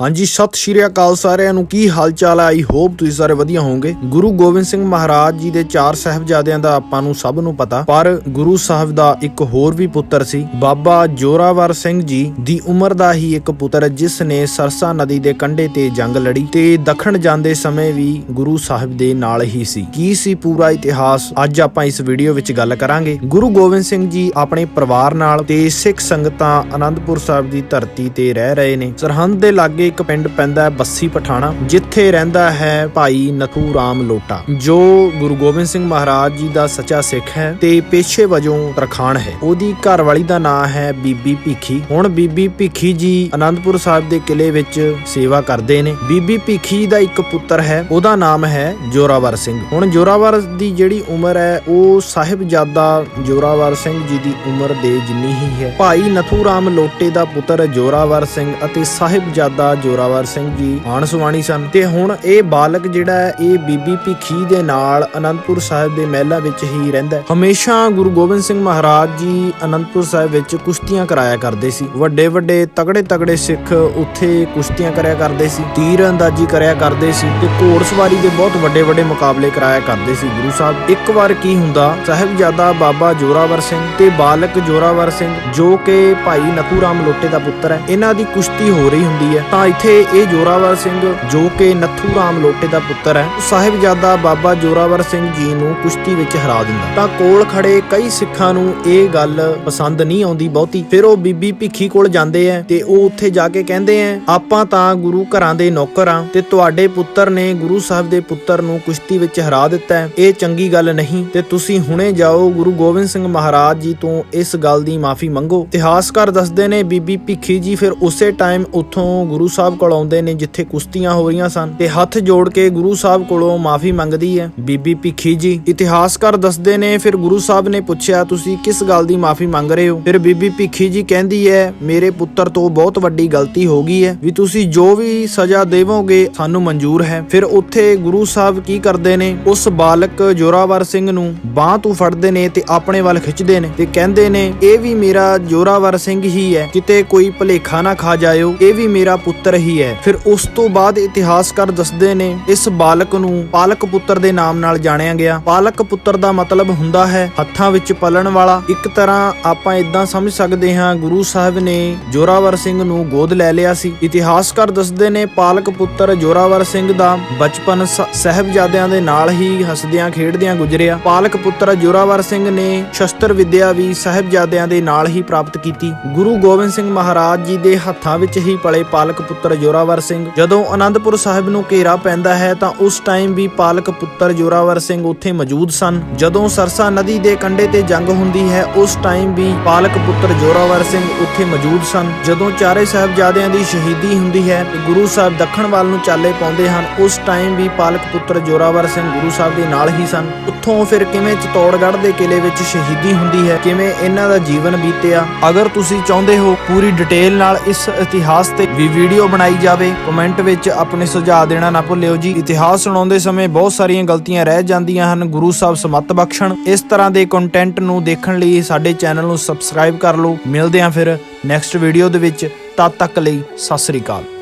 ਹਾਂਜੀ, ਸਤਿ ਸ਼੍ਰੀ ਅਕਾਲ ਸਾਰਿਆਂ ਨੂੰ। ਕੀ ਹਾਲ ਚਾਲ ਹੈ? ਆਈ ਹੋਪ ਤੁਸੀਂ ਸਾਰੇ ਵਧੀਆ ਹੋਵੋਗੇ। ਗੁਰੂ ਗੋਬਿੰਦ ਸਿੰਘ ਮਹਾਰਾਜ ਜੀ ਦੇ ਚਾਰ ਸਾਹਿਬਜ਼ਾਦਿਆਂ ਦਾ ਆਪਾਂ ਨੂੰ ਸਭ ਨੂੰ ਪਤਾ। ਪਰ ਗੁਰੂ ਸਾਹਿਬ ਦਾ ਇੱਕ ਹੋਰ ਵੀ ਪੁੱਤਰ ਸੀ, ਬਾਬਾ ਜੋਰਾਵਰ ਸਿੰਘ ਜੀ ਦੀ ਉਮਰ ਦਾ ਹੀ ਇੱਕ ਪੁੱਤਰ, ਜਿਸ ਨੇ ਸਰਸਾ ਨਦੀ ਦੇ ਕੰਢੇ ਤੇ ਜੰਗ ਲੜੀ ਤੇ ਦੱਖਣ ਜਾਂਦੇ ਸਮੇਂ ਵੀ ਗੁਰੂ ਸਾਹਿਬ ਦੇ ਨਾਲ ਹੀ ਸੀ। ਕੀ ਸੀ ਪੂਰਾ ਇਤਿਹਾਸ? ਅੱਜ ਆਪਾਂ ਇਸ ਵੀਡੀਓ ਵਿੱਚ ਗੱਲ ਕਰਾਂਗੇ। ਗੁਰੂ ਗੋਬਿੰਦ ਸਿੰਘ ਜੀ ਆਪਣੇ ਪਰਿਵਾਰ ਨਾਲ ਤੇ ਸਿੱਖ ਸੰਗਤਾਂ ਆਨੰਦਪੁਰ ਸਾਹਿਬ ਦੀ ਧਰਤੀ ਤੇ ਰਹਿ ਰਹੇ ਨੇ। ਸਰਹੰਦ ਦੇ ਲਾਗੇ ਇੱਕ ਪਿੰਡ ਪੈਂਦਾ ਹੈ ਬੱਸੀ ਪਠਾਣਾ, ਜਿੱਥੇ ਰਹਿੰਦਾ ਹੈ ਭਾਈ ਨਥੂ ਰਾਮ ਲੋਟਾ, ਜੋ ਗੁਰੂ ਗੋਬਿੰਦ ਸਿੰਘ ਮਹਾਰਾਜ ਜੀ ਦਾ ਸੱਚਾ ਸਿੱਖ ਹੈ ਤੇ ਪੇਸ਼ੇ ਵਜੋਂ ਤਰਖਾਣ ਹੈ। ਉਹਦੀ ਘਰ ਵਾਲੀ ਦਾ ਨਾਮ ਹੈ ਬੀਬੀ ਭੀਖੀ। ਹੁਣ ਬੀਬੀ ਭੀਖੀ ਜੀ ਆਨੰਦਪੁਰ ਸਾਹਿਬ ਦੇ ਕਿਲੇ ਵਿੱਚ ਸੇਵਾ ਕਰਦੇ ਨੇ। ਬੀਬੀ ਭੀਖੀ ਦਾ ਇੱਕ ਪੁੱਤਰ ਹੈ, ਉਹਦਾ ਨਾਮ ਹੈ ਜੋਰਾਵਰ ਸਿੰਘ। ਹੁਣ ਜੋਰਾਵਰ ਦੀ ਜਿਹੜੀ ਉਮਰ ਹੈ, ਉਹ ਸਾਹਿਬਜ਼ਾਦਾ ਜੋਰਾਵਰ ਸਿੰਘ ਜੀ ਦੀ ਉਮਰ ਦੇ ਜਿੰਨੀ ਹੀ ਹੈ। ਭਾਈ ਨਥੂ ਰਾਮ ਲੋਟੇ ਦਾ ਪੁੱਤਰ ਜੋਰਾਵਰ ਸਿੰਘ ਅਤੇ ਸਾਹਿਬਜ਼ਾਦਾ ਜੋਰਾਵਰ ਸਿੰਘ ਜੀ ਆਣ ਆਣਸਵਾਣੀ ਸਨ। ਤੇ ਹੁਣ ਇਹ ਬਾਲਕ ਜਿਹੜਾ ਹੈ, ਇਹ ਬੀਬੀ ਭੀਖੀ ਦੇ ਨਾਲ ਅਨੰਦਪੁਰ ਸਾਹਿਬ ਦੇ ਮਹਿਲਾ ਵਿੱਚ ਹੀ ਰਹਿੰਦਾ ਹਮੇਸ਼ਾ ਗੁਰੂ ਗੋਬਿੰਦ ਸਿੰਘ ਮਹਾਰਾਜ ਜੀ ਅਨੰਦਪੁਰ ਸਾਹਿਬ ਵਿੱਚ ਕੁਸ਼ਤੀਆਂ ਕਰਾਇਆ ਕਰਦੇ ਸੀ। ਵੱਡੇ ਵੱਡੇ ਤਗੜੇ ਤਗੜੇ ਸਿੱਖ ਉੱਥੇ ਕੁਸ਼ਤੀਆਂ ਕਰਿਆ ਕਰਦੇ ਸੀ, ਤੀਰ ਅੰਦਾਜ਼ੀ ਕਰਿਆ ਕਰਦੇ ਸੀ ਤੇ ਘੋੜਸਵਾਰੀ ਦੇ ਬਹੁਤ ਵੱਡੇ ਵੱਡੇ ਮੁਕਾਬਲੇ ਕਰਾਇਆ ਕਰਦੇ ਸੀ ਗੁਰੂ ਸਾਹਿਬ। ਇੱਕ ਵਾਰ ਕੀ ਹੁੰਦਾ, ਸਾਹਿਬਜ਼ਾਦਾ ਬਾਬਾ ਜੋਰਾਵਰ ਸਿੰਘ ਤੇ ਬਾਲਕ ਜੋਰਾਵਰ ਸਿੰਘ ਜੋ ਕਿ ਭਾਈ ਨਥੂ ਰਾਮ ਲੋਟੇ ਦਾ ਪੁੱਤਰ ਹੈ, ਇਹਨਾਂ ਦੀ ਕੁਸ਼ਤੀ ਹੋ ਰਹੀ ਹੁੰਦੀ ਹੈ। ਤਾਂ ਇੱਥੇ ਇਹ ਜੋਰਾਵਰ ਸਿੰਘ ਜੋ ਕਿ ਨੱਥੂ ਰਾਮ ਲੋਟੇ ਦਾ ਪੁੱਤਰ ਹੈ, ਉਹ ਸਾਹਿਬਜ਼ਾਦਾ ਬਾਬਾ ਜੋਰਾਵਰ ਸਿੰਘ ਜੀ ਨੂੰ ਕੁਸ਼ਤੀ ਵਿੱਚ ਹਰਾ ਦਿੰਦਾ ਤਾਂ ਕੋਲ ਖੜੇ ਕਈ ਸਿੱਖਾਂ ਨੂੰ ਇਹ ਗੱਲ ਪਸੰਦ ਨਹੀਂ ਆਉਂਦੀ ਬਹੁਤੀ। ਫਿਰ ਉਹ ਬੀਬੀ ਭਿੱਖੀ ਕੋਲ ਜਾਂਦੇ ਆ ਤੇ ਉਹ ਉੱਥੇ ਜਾ ਕੇ ਕਹਿੰਦੇ ਆ ਆਪਾਂ ਤਾਂ ਗੁਰੂ ਘਰਾਂ ਦੇ ਨੌਕਰ ਆ ਤੇ ਤੁਹਾਡੇ ਪੁੱਤਰ ਨੇ ਗੁਰੂ ਸਾਹਿਬ ਦੇ ਪੁੱਤਰ ਨੂੰ ਕੁਸ਼ਤੀ ਵਿੱਚ ਹਰਾ ਦਿੱਤਾ ਹੈ। ਇਹ ਚੰਗੀ ਗੱਲ ਨਹੀਂ ਤੇ ਤੁਸੀਂ ਹੁਣੇ ਜਾਓ ਗੁਰੂ ਗੋਬਿੰਦ ਸਿੰਘ ਮਹਾਰਾਜ ਜੀ ਤੋਂ ਇਸ ਗੱਲ ਦੀ ਮਾਫੀ ਮੰਗੋ। ਇਤਿਹਾਸਕਾਰ ਦੱਸਦੇ ਨੇ ਬੀਬੀ ਭਿੱਖੀ ਜੀ, ਫਿਰ ਉਸੇ ਟਾਈਮ ਉੱਥੋਂ ਗੁਰੂ ਸਾਹਿਬ ਕੋਲ ਆਉਂਦੇ ਨੇ, ਜਿੱਥੇ ਕੁਸ਼ਤੀਆਂ ਹੋ ਰਹੀਆਂ ਸਨ। ਤੇ ਹੱਥ ਜੋੜ ਕੇ ਗੁਰੂ ਸਾਹਿਬ ਕੋਲੋਂ ਮਾਫੀ ਮੰਗਦੀ ਹੈ। ਬੀਬੀ ਭਿੱਖੀ ਜੀ, ਇਤਿਹਾਸਕਾਰ ਦੱਸਦੇ ਨੇ, ਫਿਰ ਗੁਰੂ ਸਾਹਿਬ ਨੇ ਪੁੱਛਿਆ, ਤੁਸੀਂ ਕਿਸ ਗੱਲ ਦੀ ਮਾਫੀ ਮੰਗ ਰਹੇ ਹੋ? ਫਿਰ ਬੀਬੀ ਭਿੱਖੀ ਜੀ ਕਹਿੰਦੀ ਹੈ, ਮੇਰੇ ਪੁੱਤਰ ਤੋਂ ਬਹੁਤ ਵੱਡੀ ਗਲਤੀ ਹੋ ਗਈ ਹੈ, ਵੀ ਤੁਸੀਂ ਜੋ ਵੀ ਸਜ਼ਾ ਦੇਵੋਗੇ, ਸਾਨੂੰ ਮਨਜ਼ੂਰ ਹੈ। ਫਿਰ ਉੱਥੇ ਗੁਰੂ ਸਾਹਿਬ ਕੀ ਕਰਦੇ ਨੇ, ਉਸ ਬਾਲਕ ਜੋਰਾਵਰ ਸਿੰਘ ਨੂੰ ਬਾਹ ਤੋਂ ਫੜਦੇ ਨੇ ਤੇ ਆਪਣੇ ਵੱਲ ਖਿੱਚਦੇ ਨੇ ਤੇ ਕਹਿੰਦੇ ਨੇ, ਇਹ ਵੀ ਮੇਰਾ ਜੋਰਾਵਰ ਸਿੰਘ ਹੀ ਹੈ, ਕਿਤੇ ਕੋਈ ਭਲੇਖਾ ਨਾ ਖਾ ਜਾਇਓ, ਇਹ ਵੀ ਮੇਰਾ ਪੁੱਤਰ ਰਹੀ ਹੈ ਫਿਰ ਉਸ ਤੋਂ ਬਾਅਦ ਇਤਿਹਾਸਕਾਰ ਦੱਸਦੇ ਨੇ, ਇਸ ਬਾਲਕ ਨੂੰ ਪਾਲਕ ਪੁੱਤਰ ਦੇ ਨਾਮ ਨਾਲ ਜਾਣਿਆ ਗਿਆ। ਪਾਲਕ ਪੁੱਤਰ ਦਾ ਮਤਲਬ ਹੁੰਦਾ ਹੈ ਹੱਥਾਂ ਵਿੱਚ ਪਲਣ ਵਾਲਾ। ਇੱਕ ਤਰ੍ਹਾਂ ਆਪਾਂ ਇਦਾਂ ਸਮਝ ਸਕਦੇ ਹਾਂ, ਗੁਰੂ ਸਾਹਿਬ ਨੇ ਜੋਰਾਵਰ ਸਿੰਘ ਨੂੰ ਗੋਦ ਲੈ ਲਿਆ ਸੀ। ਇਤਿਹਾਸਕਾਰ ਦੱਸਦੇ ਨੇ, ਪਾਲਕ ਪੁੱਤਰ ਜੋਰਾਵਰ ਸਿੰਘ ਦਾ ਬਚਪਨ ਸ- ਸਾਹਿਬਜ਼ਾਦਿਆਂ ਦੇ ਨਾਲ ਹੀ ਹੱਸਦਿਆਂ ਖੇਡਦਿਆਂ ਗੁਜ਼ਰਿਆ। ਪਾਲਕ ਪੁੱਤਰ ਜੋਰਾਵਰ ਸਿੰਘ ਨੇ ਸ਼ਸਤਰ ਵਿੱਦਿਆ ਵੀ ਸਾਹਿਬਜ਼ਾਦਿਆਂ ਦੇ ਨਾਲ ਹੀ ਪ੍ਰਾਪਤ ਕੀਤੀ। ਗੁਰੂ ਗੋਬਿੰਦ ਸਿੰਘ ਮਹਾਰਾਜ ਜੀ ਦੇ ਹੱਥਾਂ ਵਿੱਚ ਹੀ ਪਲੇ ਪਾਲਕ ਪੁੱਤਰ ਜੋਰਾਵਰ ਸਿੰਘ। ਜਦੋਂ ਆਨੰਦਪੁਰ ਸਾਹਿਬ ਨੂੰ ਘੇਰਾ ਪੈਂਦਾ ਹੈ, ਤਾਂ ਉਸ ਟਾਈਮ ਵੀ ਪਾਲਕ ਪੁੱਤਰ ਜੋਰਾਵਰ ਸਿੰਘ ਉੱਥੇ ਮੌਜੂਦ ਸਨ। ਜਦੋਂ ਸਰਸਾ ਨਦੀ ਦੇ ਕੰਢੇ ਤੇ ਜੰਗ ਹੁੰਦੀ ਹੈ, ਉਸ ਟਾਈਮ ਵੀ ਪਾਲਕ ਪੁੱਤਰ ਜੋਰਾਵਰ ਸਿੰਘ ਉੱਥੇ ਮੌਜੂਦ ਸਨ। ਜਦੋਂ ਚਾਰੇ ਸਾਹਿਬਜ਼ਾਦਿਆਂ ਦੀ ਸ਼ਹੀਦੀ ਹੁੰਦੀ ਹੈ, ਤੇ ਗੁਰੂ ਸਾਹਿਬ ਦੱਖਣ ਵੱਲ ਨੂੰ ਚਾਲੇ ਪਾਉਂਦੇ ਹਨ, ਉਸ ਟਾਈਮ ਵੀ ਪਾਲਕ ਪੁੱਤਰ ਜੋਰਾਵਰ ਸਿੰਘ ਗੁਰੂ ਸਾਹਿਬ ਦੇ ਨਾਲ ਹੀ ਸਨ। ਉੱਥੋਂ ਫਿਰ ਕਿਵੇਂ ਚਤੌੜਗੜ੍ਹ ਦੇ ਕਿਲੇ ਵਿੱਚ ਸ਼ਹੀਦੀ ਹੁੰਦੀ ਹੈ, ਕਿਵੇਂ ਇਹਨਾਂ ਦਾ ਜੀਵਨ ਬੀਤਿਆ? ਅਗਰ ਤੁਸੀਂ ਚਾਹੁੰਦੇ ਹੋ ਪੂਰੀ ਡਿਟੇਲ ਨਾਲ ਇਸ ਇਤਿਹਾਸ ਤੇ ਵੀ ਵੀਡੀਓ ਬਣਾਈ ਜਾਵੇ, ਕਮੈਂਟ ਵਿੱਚ ਆਪਣੇ ਸੁਝਾਅ ਦੇਣਾ ਨਾ ਭੁੱਲਿਓ ਜੀ। ਇਤਿਹਾਸ ਸੁਣਾਉਂਦੇ ਸਮੇਂ ਬਹੁਤ ਸਾਰੀਆਂ ਗਲਤੀਆਂ ਰਹਿ ਜਾਂਦੀਆਂ ਹਨ। ਗੁਰੂ ਸਾਹਿਬ ਸਮਤ ਬਖਸ਼ਣ। ਇਸ ਤਰ੍ਹਾਂ ਦੇ ਕੰਟੈਂਟ ਨੂੰ ਦੇਖਣ ਲਈ ਸਾਡੇ ਚੈਨਲ ਨੂੰ ਸਬਸਕ੍ਰਾਈਬ ਕਰ ਲਓ। ਮਿਲਦੇ ਹਾਂ ਫਿਰ ਨੈਕਸਟ ਵੀਡੀਓ ਦੇ ਵਿੱਚ। ਤਦ ਤੱਕ ਲਈ ਸਤਿ ਸ੍ਰੀ ਅਕਾਲ।